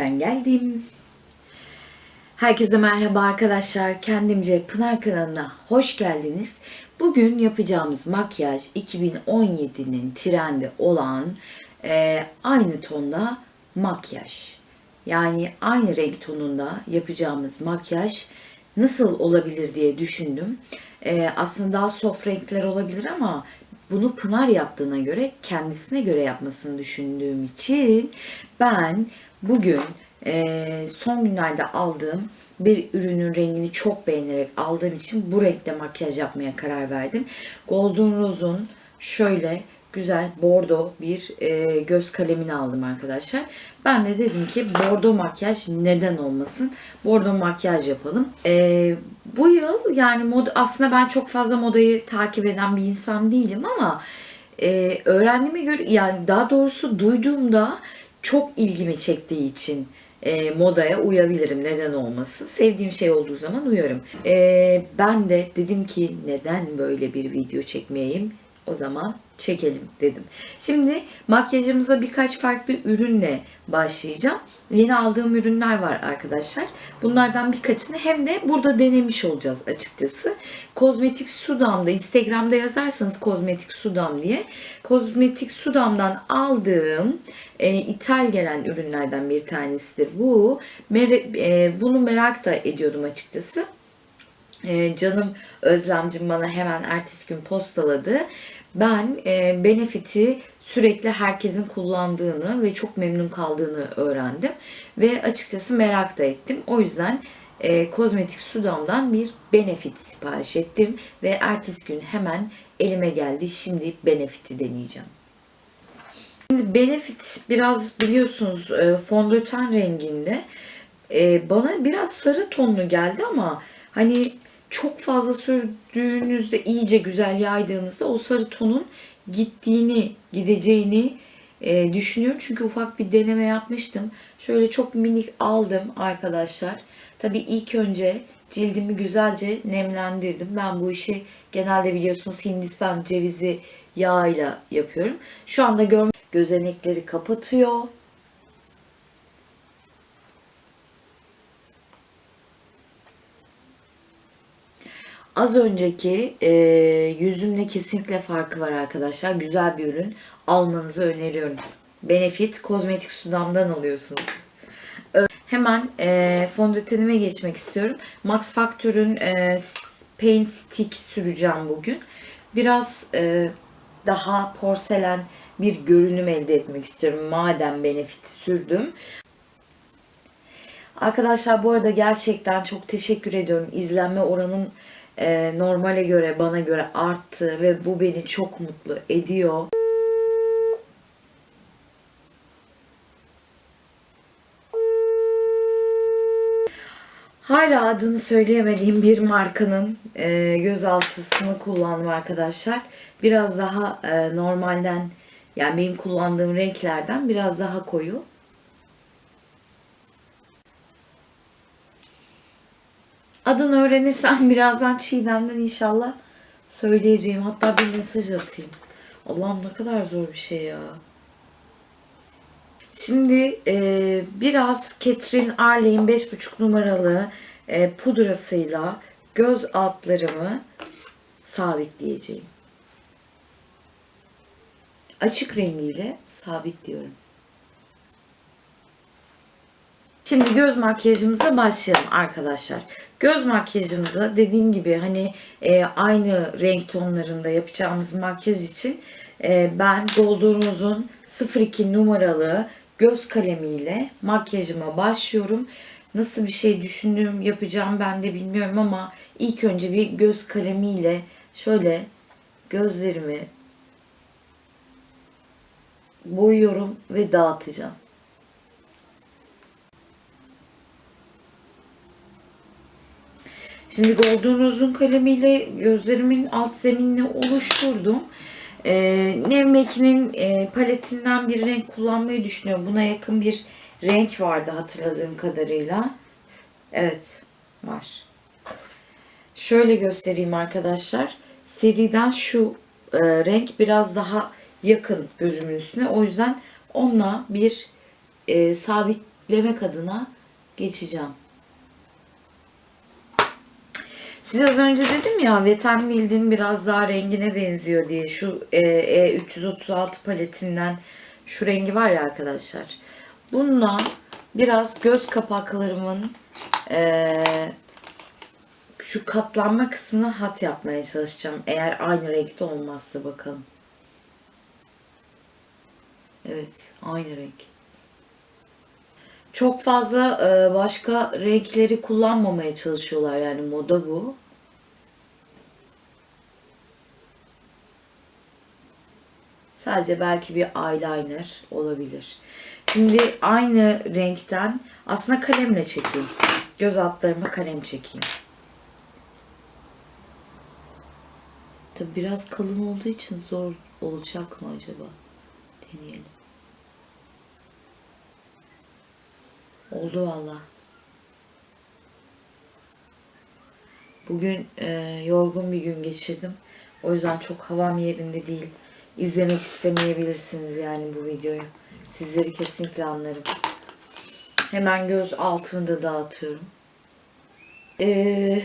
Ben geldim. Herkese merhaba arkadaşlar. Kendimce Pınar kanalına hoş geldiniz. Bugün yapacağımız makyaj 2017'nin trendi olan e, aynı tonda makyaj. Yani aynı renk tonunda yapacağımız makyaj nasıl olabilir diye düşündüm. E, aslında daha soft renkler olabilir ama bunu Pınar yaptığına göre kendisine göre yapmasını düşündüğüm için ben bugün e, son günlerde aldığım bir ürünün rengini çok beğenerek aldığım için bu renkte makyaj yapmaya karar verdim. Golden Rose'un şöyle güzel bordo bir e, göz kalemini aldım arkadaşlar. Ben de dedim ki bordo makyaj neden olmasın? Bordo makyaj yapalım. E, bu yıl yani mod aslında ben çok fazla modayı takip eden bir insan değilim ama e, öğrendiğime göre yani daha doğrusu duyduğumda çok ilgimi çektiği için e, modaya uyabilirim. Neden olmasın? Sevdiğim şey olduğu zaman uyarım. E, ben de dedim ki neden böyle bir video çekmeyeyim? O zaman çekelim dedim. Şimdi makyajımıza birkaç farklı ürünle başlayacağım. Yeni aldığım ürünler var arkadaşlar. Bunlardan birkaçını hem de burada denemiş olacağız açıkçası. Kozmetik Sudam'da Instagram'da yazarsanız Kozmetik Sudam diye. Kozmetik Sudam'dan aldığım e, ithal gelen ürünlerden bir tanesidir bu. Mer- e, bunu merak da ediyordum açıkçası. E, canım Özlemcim bana hemen ertesi gün postaladı. Ben e, Benefit'i sürekli herkesin kullandığını ve çok memnun kaldığını öğrendim. Ve açıkçası merak da ettim. O yüzden e, kozmetik sudamdan bir Benefit sipariş ettim. Ve ertesi gün hemen elime geldi. Şimdi Benefit'i deneyeceğim. Şimdi Benefit biraz biliyorsunuz e, fondöten renginde. E, bana biraz sarı tonlu geldi ama hani çok fazla sürdüğünüzde iyice güzel yaydığınızda o sarı tonun gittiğini, gideceğini e, düşünüyorum. Çünkü ufak bir deneme yapmıştım. Şöyle çok minik aldım arkadaşlar. Tabii ilk önce cildimi güzelce nemlendirdim. Ben bu işi genelde biliyorsunuz Hindistan cevizi yağıyla yapıyorum. Şu anda görme gözenekleri kapatıyor. Az önceki e, yüzümle kesinlikle farkı var arkadaşlar. Güzel bir ürün. Almanızı öneriyorum. Benefit kozmetik sudamdan alıyorsunuz. Hemen e, fondötenime geçmek istiyorum. Max Factor'ün e, Paint Stick süreceğim bugün. Biraz e, daha porselen bir görünüm elde etmek istiyorum. Madem Benefit sürdüm. Arkadaşlar bu arada gerçekten çok teşekkür ediyorum. İzlenme oranım e, normale göre bana göre arttı ve bu beni çok mutlu ediyor. Hala adını söyleyemediğim bir markanın e, gözaltısını kullandım arkadaşlar. Biraz daha e, normalden yani benim kullandığım renklerden biraz daha koyu. Adını öğrenirsem birazdan Çiğdem'den inşallah söyleyeceğim. Hatta bir mesaj atayım. Allah'ım ne kadar zor bir şey ya. Şimdi e, biraz Catherine Arley'in 5.5 numaralı e, pudrasıyla göz altlarımı sabitleyeceğim. Açık rengiyle sabitliyorum. Şimdi göz makyajımıza başlayalım arkadaşlar. Göz makyajımıza dediğim gibi hani e, aynı renk tonlarında yapacağımız makyaj için e, ben Rose'un 02 numaralı göz kalemiyle makyajıma başlıyorum. Nasıl bir şey düşündüğüm yapacağım ben de bilmiyorum ama ilk önce bir göz kalemiyle şöyle gözlerimi boyuyorum ve dağıtacağım. Şimdi Golden Rose'un kalemiyle gözlerimin alt zeminini oluşturdum. Ee, Nevmeki'nin e, paletinden bir renk kullanmayı düşünüyorum. Buna yakın bir renk vardı hatırladığım kadarıyla. Evet var. Şöyle göstereyim arkadaşlar. Seriden şu e, renk biraz daha yakın gözümün üstüne. O yüzden onunla bir e, sabit iplemek adına geçeceğim. Size az önce dedim ya Veten Wild'in biraz daha rengine benziyor diye. Şu e, E336 paletinden şu rengi var ya arkadaşlar. Bununla biraz göz kapaklarımın e, şu katlanma kısmını hat yapmaya çalışacağım. Eğer aynı renkte olmazsa bakalım. Evet, aynı renk. Çok fazla e, başka renkleri kullanmamaya çalışıyorlar yani moda bu. Sadece belki bir eyeliner olabilir. Şimdi aynı renkten aslında kalemle çekeyim. Göz altlarıma kalem çekeyim. Tabi biraz kalın olduğu için zor olacak mı acaba? Deneyelim. Oldu valla. Bugün e, yorgun bir gün geçirdim. O yüzden çok havam yerinde değil. İzlemek istemeyebilirsiniz yani bu videoyu. Sizleri kesinlikle anlarım. Hemen göz altını da dağıtıyorum. Eee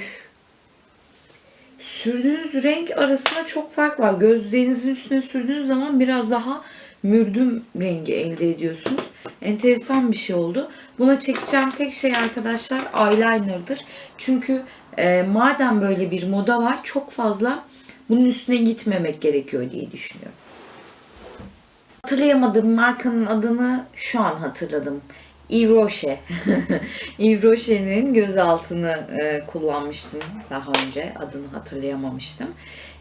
sürdüğünüz renk arasında çok fark var. Gözlerinizin üstüne sürdüğünüz zaman biraz daha mürdüm rengi elde ediyorsunuz. Enteresan bir şey oldu. Buna çekeceğim tek şey arkadaşlar eyeliner'dır. Çünkü e, madem böyle bir moda var çok fazla bunun üstüne gitmemek gerekiyor diye düşünüyorum. Hatırlayamadığım markanın adını şu an hatırladım. Yves Rocher. Yves Rocher'in gözaltını e, kullanmıştım daha önce. Adını hatırlayamamıştım.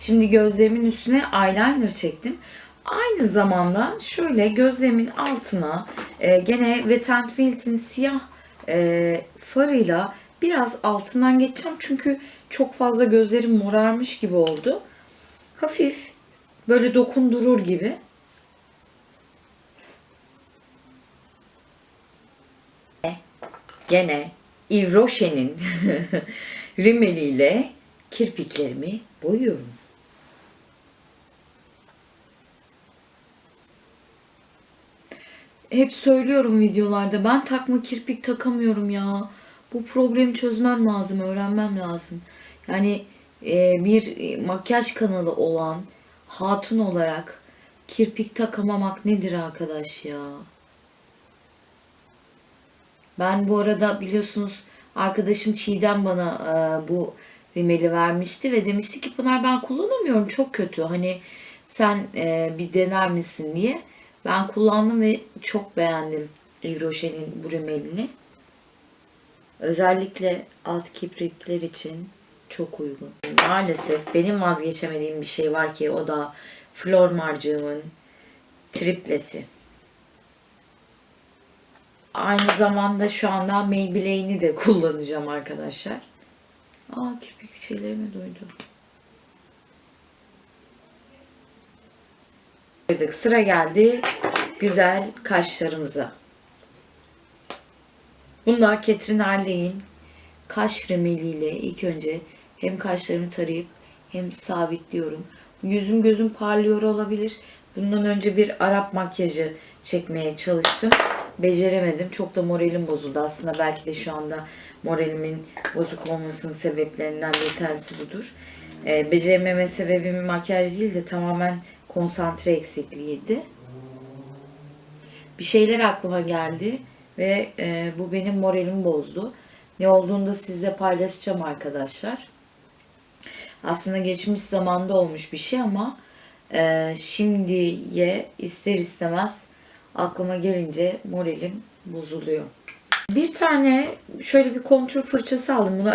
Şimdi gözlerimin üstüne eyeliner çektim. Aynı zamanda şöyle gözlerimin altına e, gene Wet n Wild'in siyah e, farıyla biraz altından geçeceğim. Çünkü çok fazla gözlerim morarmış gibi oldu. Hafif böyle dokundurur gibi. Gene Yves Rocher'in rimeliyle kirpiklerimi boyuyorum. Hep söylüyorum videolarda ben takma kirpik takamıyorum ya. Bu problemi çözmem lazım, öğrenmem lazım. Yani e, bir makyaj kanalı olan hatun olarak kirpik takamamak nedir arkadaş ya? Ben bu arada biliyorsunuz arkadaşım Çiğdem bana e, bu rimeli vermişti ve demişti ki Pınar ben kullanamıyorum çok kötü. Hani sen e, bir dener misin diye. Ben kullandım ve çok beğendim Yves Rocher'in bu rimelini. Özellikle alt kiprikler için çok uygun. Maalesef benim vazgeçemediğim bir şey var ki o da Flor Marcığımın triplesi. Aynı zamanda şu anda Maybelline'i de kullanacağım arkadaşlar. Aa kirpik şeylerime doydu. Koyduk. Sıra geldi güzel kaşlarımıza. Bunlar Catherine Arley'in kaş remeliyle ilk önce hem kaşlarımı tarayıp hem sabitliyorum. Yüzüm gözüm parlıyor olabilir. Bundan önce bir Arap makyajı çekmeye çalıştım. Beceremedim. Çok da moralim bozuldu. Aslında belki de şu anda moralimin bozuk olmasının sebeplerinden bir tanesi budur. Ee, becerememe sebebim makyaj değil de tamamen konsantre eksikliğiydi. Bir şeyler aklıma geldi ve e, bu benim moralimi bozdu. Ne olduğunu da sizle paylaşacağım arkadaşlar. Aslında geçmiş zamanda olmuş bir şey ama e, şimdiye ister istemez aklıma gelince moralim bozuluyor. Bir tane şöyle bir kontür fırçası aldım. Bunu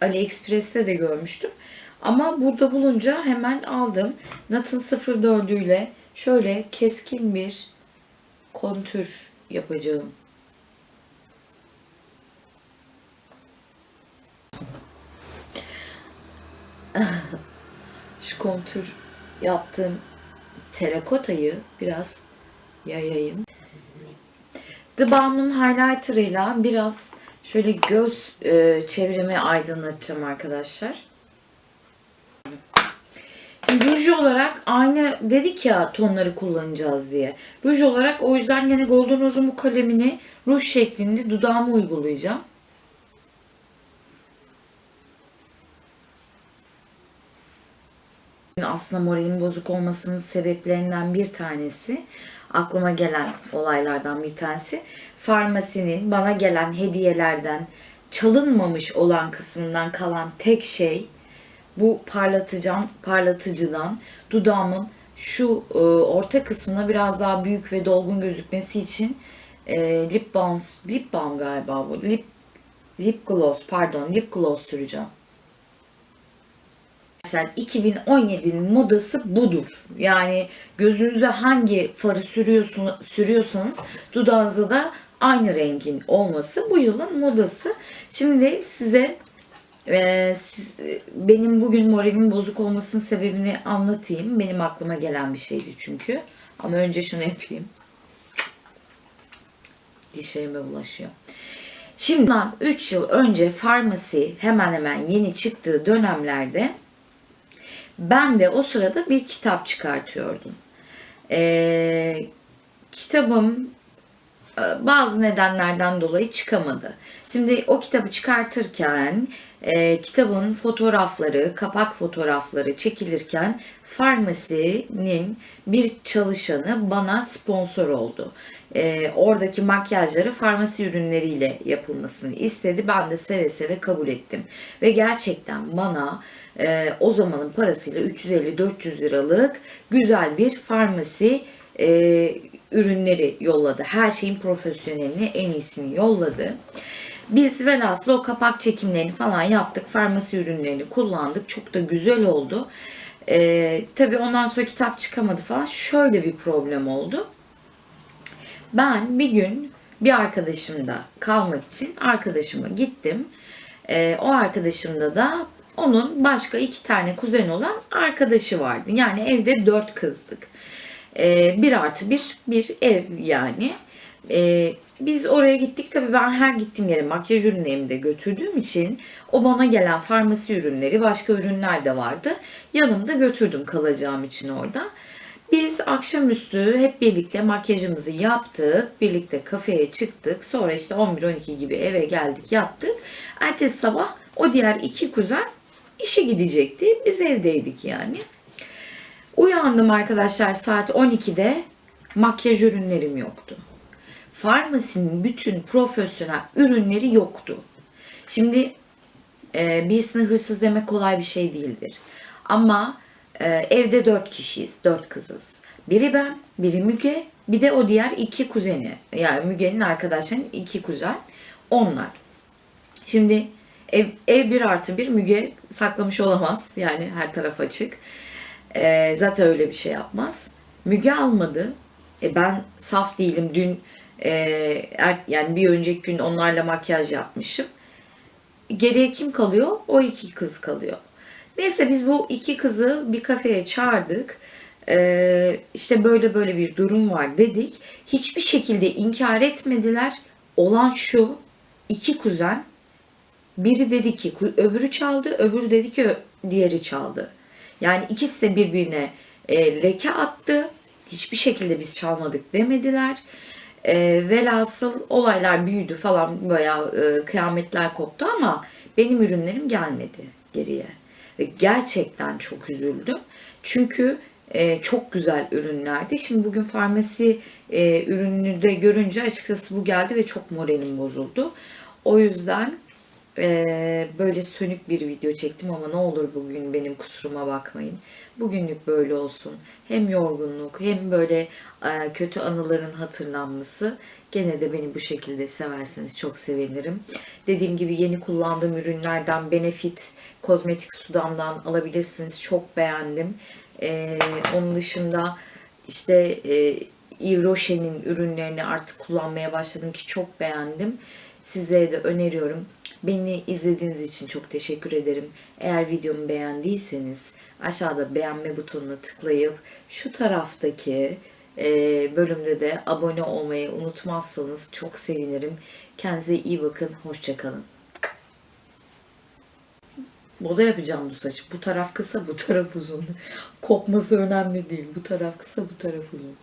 AliExpress'te de görmüştüm. Ama burada bulunca hemen aldım. Nat'ın 04 ile şöyle keskin bir kontür yapacağım. Şu kontür yaptığım terakotayı biraz yayayım. The Balm'ın highlighter'ıyla biraz şöyle göz e, çevremi aydınlatacağım arkadaşlar. Şimdi ruj olarak aynı dedik ya tonları kullanacağız diye. Ruj olarak o yüzden yine Golden Rose'un bu kalemini ruj şeklinde dudağıma uygulayacağım. Aslında moralin bozuk olmasının sebeplerinden bir tanesi, aklıma gelen olaylardan bir tanesi, farmasinin bana gelen hediyelerden çalınmamış olan kısmından kalan tek şey bu parlatıcam, parlatıcıdan dudağımın şu e, orta kısmına biraz daha büyük ve dolgun gözükmesi için e, lip balm, lip balm galiba bu, lip lip gloss pardon lip gloss süreceğim. Arkadaşlar 2017'nin modası budur. Yani gözünüze hangi farı sürüyorsun, sürüyorsanız dudağınızda da aynı rengin olması bu yılın modası. Şimdi size e, siz, benim bugün moralimin bozuk olmasının sebebini anlatayım. Benim aklıma gelen bir şeydi çünkü. Ama önce şunu yapayım. Dişlerime bulaşıyor. Şimdi 3 yıl önce farmasi hemen hemen yeni çıktığı dönemlerde ben de o sırada bir kitap çıkartıyordum. Ee, kitabım e, bazı nedenlerden dolayı çıkamadı. Şimdi o kitabı çıkartırken e, kitabın fotoğrafları, kapak fotoğrafları çekilirken farmasinin bir çalışanı bana sponsor oldu. E, oradaki makyajları farmasi ürünleriyle yapılmasını istedi. Ben de seve seve kabul ettim. Ve gerçekten bana e, o zamanın parasıyla 350-400 liralık güzel bir farmasi e, ürünleri yolladı. Her şeyin profesyonelini, en iyisini yolladı. Biz velhasıl o kapak çekimlerini falan yaptık. Farmasi ürünlerini kullandık. Çok da güzel oldu. Ee, tabii ondan sonra kitap çıkamadı falan. Şöyle bir problem oldu. Ben bir gün bir arkadaşımda kalmak için arkadaşıma gittim. Ee, o arkadaşımda da onun başka iki tane kuzen olan arkadaşı vardı. Yani evde dört kızdık. Ee, bir artı bir, bir ev yani. Ee, biz oraya gittik. Tabii ben her gittiğim yere makyaj ürünlerimi de götürdüğüm için o bana gelen farmasi ürünleri, başka ürünler de vardı. Yanımda götürdüm kalacağım için orada. Biz akşamüstü hep birlikte makyajımızı yaptık. Birlikte kafeye çıktık. Sonra işte 11-12 gibi eve geldik yattık. Ertesi sabah o diğer iki kuzen işe gidecekti. Biz evdeydik yani. Uyandım arkadaşlar saat 12'de makyaj ürünlerim yoktu. Farmasinin bütün profesyonel ürünleri yoktu. Şimdi e, birisine hırsız demek kolay bir şey değildir. Ama e, evde dört kişiyiz, dört kızız. Biri ben, biri Müge, bir de o diğer iki kuzeni. Yani Müge'nin arkadaşlarının iki kuzen. Onlar. Şimdi ev, ev bir artı bir Müge saklamış olamaz. Yani her taraf açık. E, zaten öyle bir şey yapmaz. Müge almadı. E, ben saf değilim. Dün e, er, yani bir önceki gün onlarla makyaj yapmışım. Geriye kim kalıyor? O iki kız kalıyor. Neyse biz bu iki kızı bir kafeye çağırdık. Ee, işte böyle böyle bir durum var dedik. Hiçbir şekilde inkar etmediler. Olan şu iki kuzen biri dedi ki öbürü çaldı, öbürü dedi ki diğeri çaldı. Yani ikisi de birbirine e, leke attı. Hiçbir şekilde biz çalmadık demediler. E, velhasıl olaylar büyüdü falan bayağı e, kıyametler koptu ama benim ürünlerim gelmedi geriye. Ve gerçekten çok üzüldüm. Çünkü e, çok güzel ürünlerdi. Şimdi bugün farmasi e, ürününü de görünce açıkçası bu geldi ve çok moralim bozuldu. O yüzden ee, böyle sönük bir video çektim ama ne olur bugün benim kusuruma bakmayın. Bugünlük böyle olsun. Hem yorgunluk hem böyle e, kötü anıların hatırlanması. Gene de beni bu şekilde severseniz çok sevinirim. Dediğim gibi yeni kullandığım ürünlerden Benefit kozmetik sudamdan alabilirsiniz. Çok beğendim. Ee, onun dışında işte e, Yves Rocher'in ürünlerini artık kullanmaya başladım ki çok beğendim. Sizlere de öneriyorum. Beni izlediğiniz için çok teşekkür ederim. Eğer videomu beğendiyseniz aşağıda beğenme butonuna tıklayıp şu taraftaki e, bölümde de abone olmayı unutmazsanız çok sevinirim. Kendinize iyi bakın. Hoşçakalın. Moda yapacağım bu saçı. Bu taraf kısa, bu taraf uzun. Kopması önemli değil. Bu taraf kısa, bu taraf uzun.